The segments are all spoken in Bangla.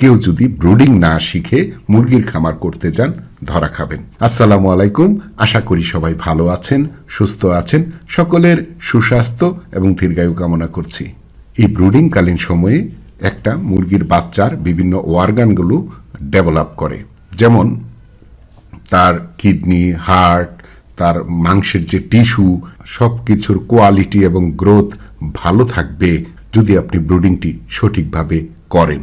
কেউ যদি ব্রুডিং না শিখে মুরগির খামার করতে যান, ধরা খাবেন। আসসালামু আলাইকুম। আশা করি সবাই ভালো আছেন, সুস্থ আছেন। সকলের সুস্বাস্থ্য এবং দীর্ঘায়ু কামনা করছি। এই ব্রুডিংকালীন সময়ে একটা মুরগির বাচ্চার বিভিন্ন ওয়ার্গানগুলো ডেভেলপ করে। যেমন তার কিডনি, হার্ট, তার মাংসের যে টিস্যু সব কিছুর কোয়ালিটি এবং গ্রোথ ভালো থাকবে যদি আপনি ব্রুডিংটি সঠিকভাবে করেন।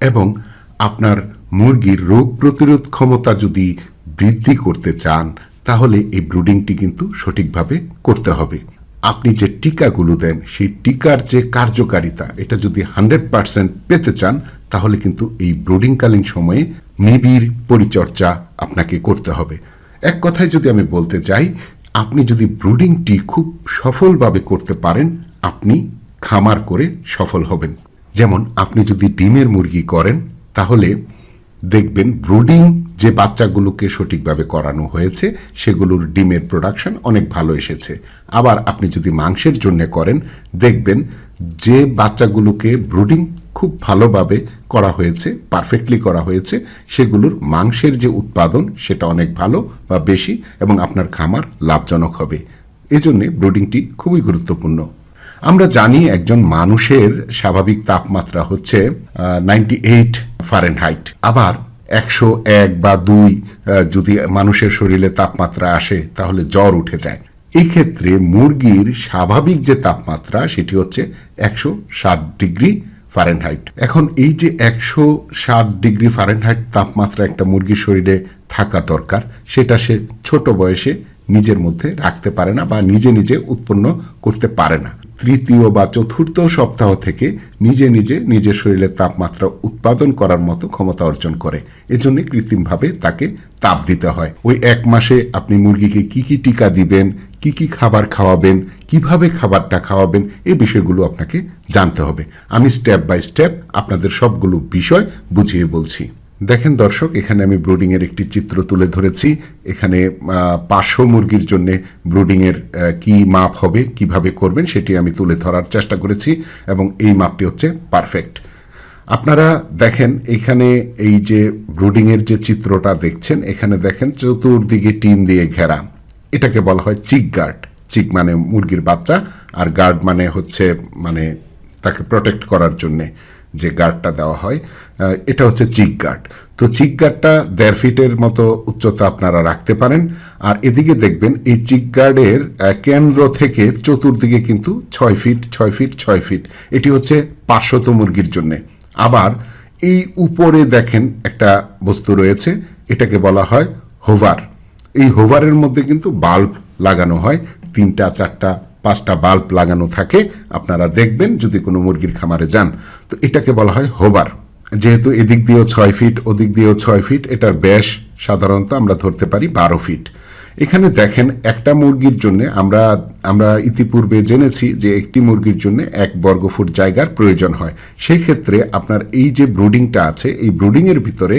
এবং আপনার মুরগির রোগ প্রতিরোধ ক্ষমতা যদি বৃদ্ধি করতে চান, তাহলে এই ব্রুডিংটি কিন্তু সঠিকভাবে করতে হবে। আপনি যে টিকাগুলো দেন, সেই টিকার যে কার্যকারিতা, এটা যদি হান্ড্রেড পার্সেন্ট পেতে চান, তাহলে কিন্তু এই ব্রুডিংকালীন সময়ে নিবিড় পরিচর্যা আপনাকে করতে হবে। এক কথায় যদি আমি বলতে চাই, আপনি যদি ব্রুডিংটি খুব সফলভাবে করতে পারেন, আপনি খামার করে সফল হবেন। যেমন আপনি যদি ডিমের মুরগি করেন, তাহলে দেখবেন ব্রুডিং যে বাচ্চাগুলোকে সঠিকভাবে করানো হয়েছে, সেগুলোর ডিমের প্রোডাকশন অনেক ভালো এসেছে। আবার আপনি যদি মাংসের জন্য করেন, দেখবেন যে বাচ্চাগুলোকে ব্রুডিং খুব ভালোভাবে করা হয়েছে পারফেক্টলি করা হয়েছে, সেগুলোর মাংসের যে উৎপাদন, সেটা অনেক ভালো বা বেশি এবং আপনার খামার লাভজনক হবে। এজন্যে ব্রুডিংটি খুবই গুরুত্বপূর্ণ। আমরা জানি একজন মানুষের স্বাভাবিক তাপমাত্রা হচ্ছে নাইনটি এইট ফারেনহাইট আবার একশো এক বা দুই যদি মানুষের শরীরে তাপমাত্রা আসে, তাহলে জ্বর উঠে যায়। এই ক্ষেত্রে মুরগির স্বাভাবিক যে তাপমাত্রা, সেটি হচ্ছে একশো সাত ডিগ্রি ফারেনহাইট এখন এই যে একশো সাত ডিগ্রি ফারেনহাইট তাপমাত্রা একটা মুরগির শরীরে থাকা দরকার, সেটা সে ছোট বয়সে নিজের মধ্যে রাখতে পারে না বা নিজে নিজে উৎপন্ন করতে পারে না। তৃতীয় বা চতুর্থ সপ্তাহ থেকে নিজে নিজে নিজের শরীরের তাপমাত্রা উৎপাদন করার মতো ক্ষমতা অর্জন করে। এজন্য কৃত্রিমভাবে তাকে তাপ দিতে হয়। ওই এক মাসে আপনি মুরগিকে কি কি টিকা দিবেন, কি কি খাবার খাওয়াবেন, কীভাবে খাবারটা খাওয়াবেন এই বিষয়গুলো আপনাকে জানতে হবে। আমি স্টেপ বাই স্টেপ আপনাদের সবগুলো বিষয় বুঝিয়ে বলছি। দেখেন দর্শক, এখানে আমি ব্রুডিং এর একটি চিত্র তুলে ধরেছি। এখানে পাঁচশো মুরগির জন্য ব্রুডিং এর কি মাপ হবে, কীভাবে করবেন, সেটি আমি তুলে ধরার চেষ্টা করেছি এবং এই মাপটি হচ্ছে পারফেক্ট। আপনারা দেখেন, এখানে এই যে ব্রুডিং এর যে চিত্রটা দেখছেন, এখানে দেখেন চতুর্দিকে টিন দিয়ে ঘেরা। এটাকে বলা হয় চিক গার্ড। চিক মানে মুরগির বাচ্চা, আর গার্ড মানে হচ্ছে মানে তাকে প্রোটেক্ট করার জন্যে। যে গার্ডটা দেওয়া হয় এটা হচ্ছে চিক গার্ড তো চিক গার্ডটা দেড় ফিটের মতো উচ্চতা আপনারা রাখতে পারেন। আর এদিকে দেখবেন, এই চিক গার্ডের কেন্দ্র থেকে চতুর্দিকে কিন্তু ছয় ফিট ছয় ফিট ছয় ফিট। এটি হচ্ছে পাঁচশত মুরগির জন্যে। আবার এই উপরে দেখেন একটা বস্তু রয়েছে, এটাকে বলা হয় হোভার। এই হোভারের মধ্যে কিন্তু বাল্ব লাগানো হয়, তিনটা, চারটা পাঁচটা বাল্ব লাগানো থাকে, আপনারা দেখবেন যদি কোনো মুরগির খামারে যান। তো এটাকে বলা হয় হোবার। যেহেতু এদিক দিয়েও ছয় ফিট, ওদিক দিয়েও ছয় ফিট, এটার ব্যাস সাধারণত আমরা ধরতে পারি বারো ফিট। এখানে দেখেন একটা মুরগির জন্য আমরা আমরা ইতিপূর্বে জেনেছি যে একটি মুরগির জন্য এক বর্গফুট জায়গার প্রয়োজন হয়। সেই ক্ষেত্রে আপনার এই যে ব্রুডিংটা আছে, এই ব্রুডিংয়ের ভিতরে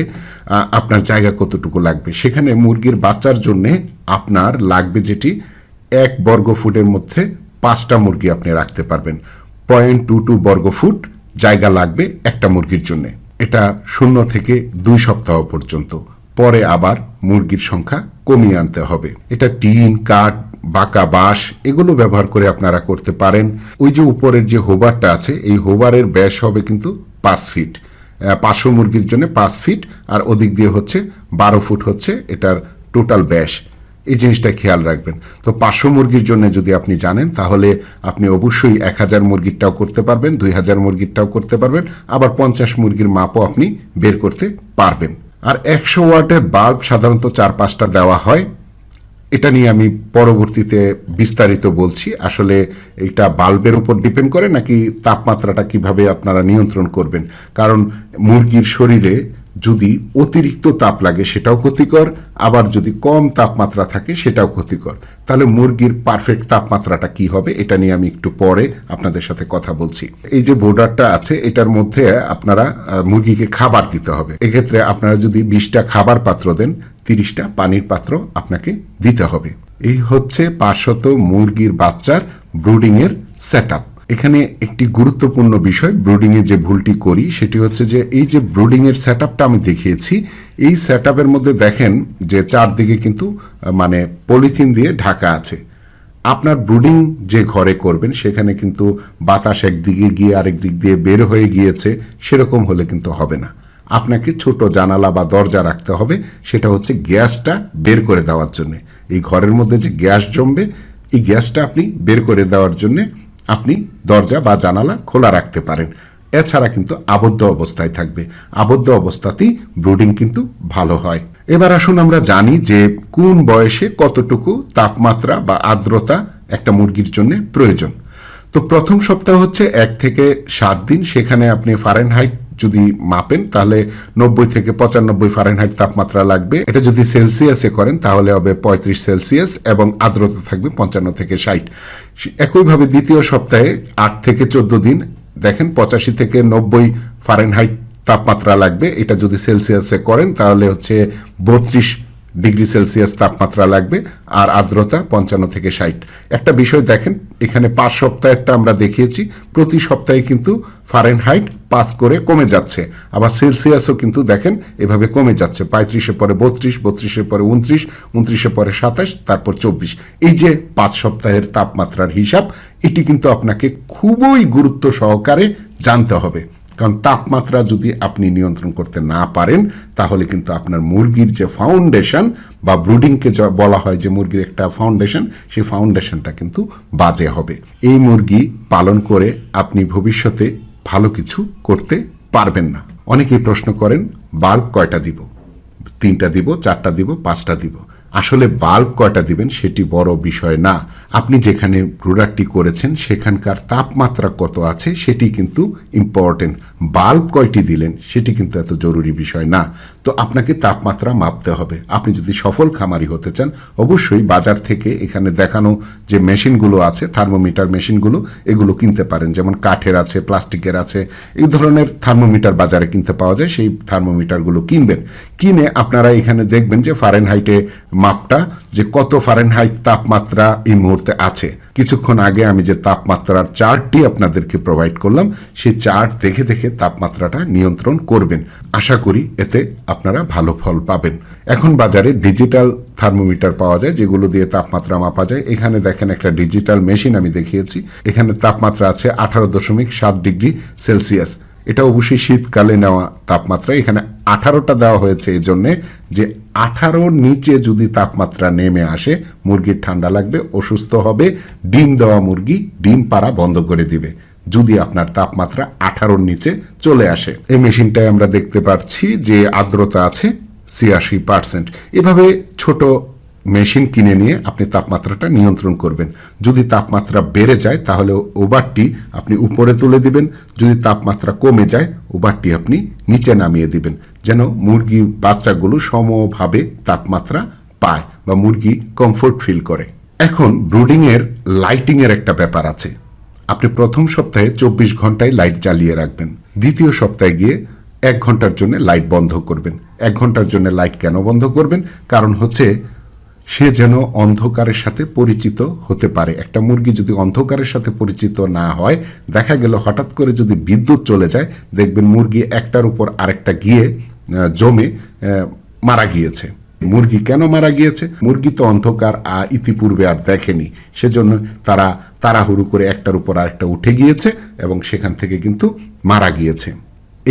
আপনার জায়গা কতটুকু লাগবে? সেখানে মুরগির বাচ্চার জন্যে আপনার লাগবে যেটি এক বর্গ ফুটের মধ্যে পাঁচটা মুরগি আপনি রাখতে পারবেন। পয়েন্ট টু টু বর্গ ফুট, জায়গা লাগবে একটা মুরগির জন্য। এটা শূন্য থেকে দুই সপ্তাহ পর্যন্ত। পরে আবার মুরগির সংখ্যা কমিয়ে আনতে হবে। এটা টিন, কাঠ, বাঁকা বাঁশ, এগুলো ব্যবহার করে আপনারা করতে পারেন। ওই যে উপরের যে হোবারটা আছে, এই হোবারের ব্যাস হবে কিন্তু পাঁচ ফিট। পাঁচশো মুরগির জন্য পাঁচ ফিট, আর ওদিক দিয়ে হচ্ছে বারো ফুট হচ্ছে এটার টোটাল ব্যাস। এই জিনিসটা খেয়াল রাখবেন। তো পাঁচশো মুরগির জন্য যদি আপনি জানেন, তাহলে আপনি অবশ্যই এক হাজার মুরগিরটাও করতে পারবেন, দুই হাজার মুরগিরটাও করতে পারবেন, আবার পঞ্চাশ মুরগির মাপও আপনি বের করতে পারবেন। আর একশো ওয়াটের বাল্ব সাধারণত চার পাঁচটা দেওয়া হয়। এটা নিয়ে আমি পরবর্তীতে বিস্তারিত বলছি, আসলে এটা বাল্বের উপর ডিপেন্ড করে নাকি তাপমাত্রাটা কীভাবে আপনারা নিয়ন্ত্রণ করবেন। কারণ মুরগির শরীরে যদি অতিরিক্ত তাপ লাগে সেটাও ক্ষতিকর, আবার যদি কম তাপমাত্রা থাকে সেটাও ক্ষতিকর। তাহলে মুরগির পারফেক্ট তাপমাত্রাটা কি হবে এটা নিয়ে আমি একটু পরে আপনাদের সাথে কথা বলছি। এই যে বোর্ডারটা আছে, এটার মধ্যে আপনারা মুরগিকে খাবার দিতে হবে। এক্ষেত্রে আপনারা যদি বিশটা খাবার পাত্র দেন, তিরিশটা পানির পাত্র আপনাকে দিতে হবে। এই হচ্ছে পাঁচশত মুরগির বাচ্চার ব্রুডিংয়ের সেট এখানে একটি গুরুত্বপূর্ণ বিষয় ব্রুডিং এ যে ভুলটি করি, সেটি হচ্ছে যে এই যে ব্রুডিং এর সেট আমি দেখিয়েছি, এই সেট মধ্যে দেখেন যে চারদিকে কিন্তু মানে পলিথিন দিয়ে ঢাকা আছে। আপনার ব্রুডিং যে ঘরে করবেন, সেখানে কিন্তু বাতাস একদিকে গিয়ে আরেক দিক দিয়ে বের হয়ে গিয়েছে, সেরকম হলে কিন্তু হবে না। আপনাকে ছোট জানালা বা দরজা রাখতে হবে, সেটা হচ্ছে গ্যাসটা বের করে দেওয়ার জন্য। এই ঘরের মধ্যে যে গ্যাস জমবে, এই গ্যাসটা আপনি বের করে দেওয়ার জন্য আপনি দরজা বা জানালা খোলা রাখতে পারেন। এছাড়া কিন্তু আবদ্ধ অবস্থায় থাকবে। আবদ্ধ অবস্থাতেই ব্রুডিং কিন্তু ভালো হয়। এবার আসুন আমরা জানি যে কোন বয়সে কতটুকু তাপমাত্রা বা আর্দ্রতা একটা মুরগির জন্য প্রয়োজন। তো প্রথম সপ্তাহ হচ্ছে এক থেকে সাত দিন। সেখানে আপনি ফারেনহাইট যদি মাপেন, তাহলে নব্বই থেকে পঁচানব্বই ফারেনহাইট তাপমাত্রা লাগবে। এটা যদি সেলসিয়াসে করেন, তাহলে হবে পঁয়ত্রিশ সেলসিয়াস এবং আর্দ্রতা থাকবে পঞ্চান্ন থেকে ষাট। একইভাবে দ্বিতীয় সপ্তাহে আট থেকে চোদ্দ দিন, দেখেন পঁচাশি থেকে নব্বই ফারেনহাইট তাপমাত্রা লাগবে। এটা যদি সেলসিয়াসে করেন, তাহলে হচ্ছে বত্রিশ ডিগ্রি সেলসিয়াস তাপমাত্রা লাগবে আর আর্দ্রতা পঞ্চান্ন থেকে ষাট। একটা বিষয় দেখেন, এখানে পাঁচ সপ্তাহেরটা আমরা দেখিয়েছি, প্রতি সপ্তাহে কিন্তু ফারেনহাইট পাঁচ করে কমে যাচ্ছে। আবার সেলসিয়াসও কিন্তু দেখেন, এভাবে কমে যাচ্ছে। পঁয়ত্রিশে পরে বত্রিশ বত্রিশের পরে উনত্রিশ উনত্রিশে পরে সাতাশ, তারপর চব্বিশ। এই যে পাঁচ সপ্তাহের তাপমাত্রার হিসাব, এটি কিন্তু আপনাকে খুবই গুরুত্ব সহকারে জানতে হবে। কারণ তাপমাত্রা যদি আপনি নিয়ন্ত্রণ করতে না পারেন, তাহলে কিন্তু আপনার মুরগির যে ফাউন্ডেশন বা ব্রুডিংকে বলা হয় যে মুরগির একটা ফাউন্ডেশন সেই ফাউন্ডেশনটা কিন্তু বাজে হবে। এই মুরগি পালন করে আপনি ভবিষ্যতে ভালো কিছু করতে পারবেন না। অনেকেই প্রশ্ন করেন, বাল্ব কয়টা দিব? তিনটা দিব, চারটা দিব, পাঁচটা দিব। আসলে বাল্ব কয়টা দিবেন সেটি বড় বিষয় না। আপনি যেখানে প্রোডাক্টটি করেছেন, সেখানকার তাপমাত্রা কত আছে সেটি কিন্তু ইম্পর্টেন্ট বাল্ব কয়টি দিলেন সেটি কিন্তু এত জরুরি বিষয় না। তো আপনাকে তাপমাত্রা মাপতে হবে। আপনি যদি সফল খামারি হতে চান, অবশ্যই বাজার থেকে এখানে দেখানো যে মেশিনগুলো আছে, থার্মোমিটার মেশিনগুলো, এগুলো কিনতে পারেন। যেমন কাঠের আছে, প্লাস্টিকের আছে, এই ধরনের থার্মোমিটার বাজারে কিনতে পাওয়া যায়। সেই থার্মোমিটারগুলো কিনবেন। কিনে আপনারা এখানে দেখবেন যে ফারেনহাইটে মাপটা যে কত ফারেনহাইট তাপমাত্রা এই মুহূর্তে আছে। কিছুক্ষণ আগে আমি যে তাপমাত্রার চার্টটি আপনাদেরকে প্রোভাইড করলাম, সেই চার্ট দেখে দেখে তাপমাত্রাটা নিয়ন্ত্রণ করবেন। আশা করি এতে আপনারা ভালো ফল পাবেন। এখন বাজারে ডিজিটাল থার্মোমিটার পাওয়া যায়, যেগুলো দিয়ে তাপমাত্রা মাপা যায়। এখানে দেখেন একটা ডিজিটাল মেশিন আমি দেখিয়েছি। এখানে তাপমাত্রা আছে আঠারো দশমিক সাত ডিগ্রি সেলসিয়াস। এটা অবশ্যই শীতকালে নেওয়া তাপমাত্রা। এখানে আঠারোটা দেওয়া হয়েছে এই জন্যে যে আঠারোর নিচে যদি তাপমাত্রা নেমে আসে, মুরগির ঠান্ডা লাগবে, অসুস্থ হবে, ডিম দেওয়া মুরগি, ডিম পাড়া বন্ধ করে দিবে। যদি আপনার তাপমাত্রা আঠারোর নিচে চলে আসে। এই মেশিনটায় আমরা দেখতে পাচ্ছি যে আর্দ্রতা আছে ছিয়াশি পার্সেন্ট। এভাবে ছোট মেশিন কিনে নিয়ে আপনি তাপমাত্রাটা নিয়ন্ত্রণ করবেন। যদি তাপমাত্রা বেড়ে যায়, তাহলে ওভারটি আপনি উপরে তুলে দিবেন। যদি তাপমাত্রা কমে যায়, ওভারটি আপনি নিচে নামিয়ে দিবেন। যেন মুরগি বাচ্চাগুলো সমভাবে তাপমাত্রা পায় বা মুরগি কমফোর্ট ফিল করে। এখন ব্রুডিংয়ের লাইটিংয়ের একটা ব্যাপার আছে। আপনি প্রথম সপ্তাহে চব্বিশ ঘন্টায় লাইট জ্বালিয়ে রাখবেন। দ্বিতীয় সপ্তাহে গিয়ে এক ঘণ্টার জন্য লাইট বন্ধ করবেন। এক ঘণ্টার জন্য লাইট কেন বন্ধ করবেন? কারণ হচ্ছে সে যেন অন্ধকারের সাথে পরিচিত হতে পারে। একটা মুরগি যদি অন্ধকারের সাথে পরিচিত না হয়, দেখা গেল হঠাৎ করে যদি বিদ্যুৎ চলে যায়, দেখবেন মুরগি একটার উপর আরেকটা গিয়ে জমে মারা গিয়েছে। মুরগি কেন মারা গিয়েছে? মুরগি তো অন্ধকার ইতিপূর্বে আর দেখেনি। সেজন্য তারা তাড়াহুড়ো করে একটার উপর আরেকটা উঠে গিয়েছে এবং সেখান থেকে কিন্তু মারা গিয়েছে।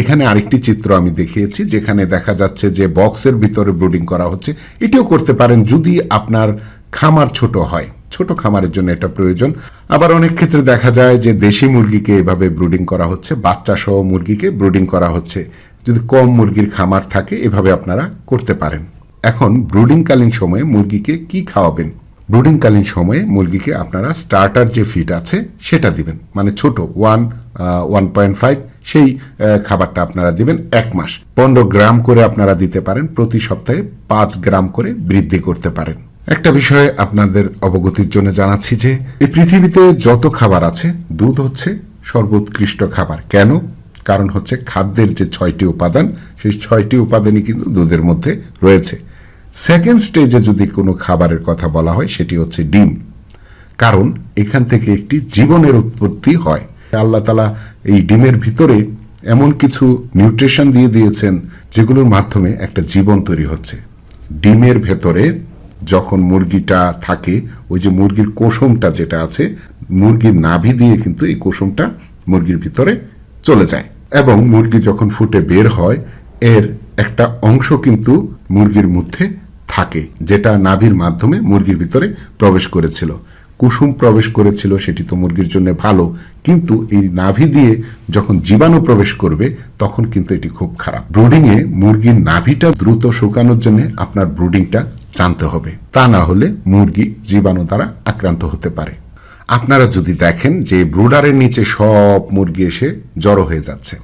এখানে আরেকটি চিত্র আমি দেখিয়েছি, যেখানে দেখা যাচ্ছে যে বক্সের ভিতরে ব্রুডিং করা হচ্ছে। এটিও করতে পারেন যদি আপনার খামার ছোট হয়। ছোট খামারের জন্য এটা প্রয়োজন। আবার অনেক ক্ষেত্রে দেখা যায় যে দেশি মুরগিকে এভাবে ব্রুডিং করা হচ্ছে বাচ্চা সহ মুরগিকে ব্রুডিং করা হচ্ছে। যদি কম মুরগির খামার থাকে, এভাবে আপনারা করতে পারেন। এখন ব্রুডিংকালীন সময়ে মুরগিকে কি খাওয়াবেন? ব্রুডিংকালীন সময়ে মুরগিকে আপনারা স্টার্টার যে ফিড আছে, সেটা দিবেন। মানে ছোট ওয়ান ওয়ান পয়েন্ট ফাইভ সেই খাবারটা আপনারা দিবেন এক মাস। পনেরো গ্রাম করে আপনারা দিতে পারেন, প্রতি সপ্তাহে পাঁচ গ্রাম করে বৃদ্ধি করতে পারেন। একটা বিষয়ে আপনাদের অবগতির জন্য জানাচ্ছি যে, এই পৃথিবীতে যত খাবার আছে, দুধ হচ্ছে সর্বোৎকৃষ্ট খাবার। কেন? কারণ হচ্ছে খাদ্যের যে ছয়টি উপাদান, সেই ছয়টি উপাদানই কিন্তু দুধের মধ্যে রয়েছে। সেকেন্ড স্টেজে যদি কোনো খাবারের কথা বলা হয়, সেটি হচ্ছে ডিম। কারণ এখান থেকে একটি জীবনের উৎপত্তি হয়। আল্লাহ তালা এই ডিমের ভিতরে এমন কিছু নিউট্রিশন দিয়ে দিয়েছেন যেগুলোর মাধ্যমে একটা জীবন তৈরি হচ্ছে। ডিমের ভেতরে যখন মুরগিটা থাকে, ওই যে মুরগির কোষমটা যেটা আছে, মুরগির নাভি দিয়ে কিন্তু এই কোষমটা মুরগির ভিতরে চলে যায় এবং মুরগি যখন ফুটে বের হয়, এর একটা অংশ কিন্তু মুরগির মধ্যে থাকে, যেটা নাভির মাধ্যমে মুরগির ভিতরে প্রবেশ করেছিল। কুসুম প্রবেশ করেছিল, সেটি তো মুরগির জন্য ভালো। কিন্তু এই নাভি দিয়ে যখন জীবাণু প্রবেশ করবে, তখন কিন্তু এটি খুব খারাপ। ব্রুডিংয়ে মুরগির নাভিটা দ্রুত শুকানোর জন্য আপনার ব্রুডিংটা জানতে হবে। তা না হলে মুরগি জীবাণু দ্বারা আক্রান্ত হতে পারে। আপনারা যদি দেখেন যে ব্রুডারের নিচে সব মুরগি এসে জড়ো হয়ে যাচ্ছে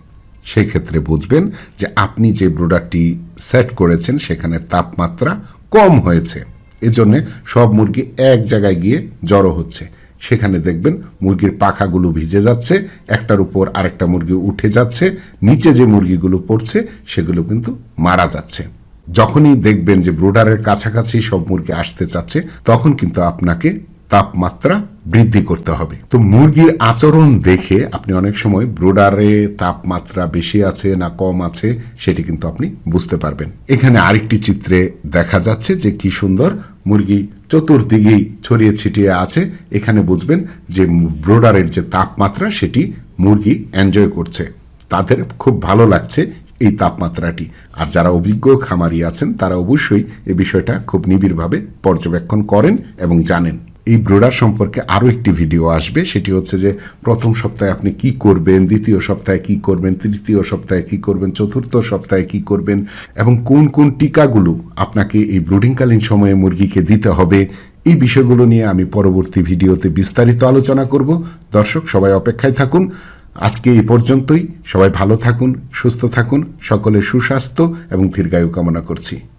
সেই ক্ষেত্রে বুঝবেন যে আপনি যে ব্রুডারটি সেট করেছেন, সেখানে তাপমাত্রা কম হয়েছে। এজন্য সব মুরগি এক জায়গায় গিয়ে জড়ো হচ্ছে। সেখানে দেখবেন মুরগির পাখাগুলো ভিজে যাচ্ছে, একটার উপর আরেকটা মুরগি উঠে যাচ্ছে, নিচে যে মুরগিগুলো পড়ছে সেগুলো কিন্তু মারা যাচ্ছে। যখনই দেখবেন যে ব্রুডারের কাছাকাছি সব মুরগি আসতে চাচ্ছে, তখন কিন্তু আপনাকে তাপমাত্রা বৃদ্ধি করতে হবে। তো মুরগির আচরণ দেখে আপনি অনেক সময় ব্রোডারে তাপমাত্রা বেশি আছে না কম আছে সেটি কিন্তু আপনি বুঝতে পারবেন। এখানে আরেকটি চিত্রে দেখা যাচ্ছে যে কি সুন্দর মুরগি চতুর্দিকেই ছড়িয়ে ছিটিয়ে আছে। এখানে বুঝবেন যে ব্রোডারের যে তাপমাত্রা, সেটি মুরগি এনজয় করছে। তাদের খুব ভালো লাগছে এই তাপমাত্রাটি। আর যারা অভিজ্ঞ খামারি আছেন, তারা অবশ্যই এ বিষয়টা খুব নিবিড়ভাবে পর্যবেক্ষণ করেন এবং জানেন। এই ব্রোডার সম্পর্কে আরও একটি ভিডিও আসবে। সেটি হচ্ছে যে প্রথম সপ্তাহে আপনি কি করবেন, দ্বিতীয় সপ্তাহে কি করবেন, তৃতীয় সপ্তাহে কি করবেন, চতুর্থ সপ্তাহে কি করবেন এবং কোন কোন টিকাগুলো আপনাকে এই ব্রুডিংকালীন সময়ে মুরগিকে দিতে হবে, এই বিষয়গুলো নিয়ে আমি পরবর্তী ভিডিওতে বিস্তারিত আলোচনা করব। দর্শক, সবাই অপেক্ষায় থাকুন। আজকে এই পর্যন্তই। সবাই ভালো থাকুন, সুস্থ থাকুন। সকলের সুস্বাস্থ্য এবং দীর্ঘায়ু কামনা করছি।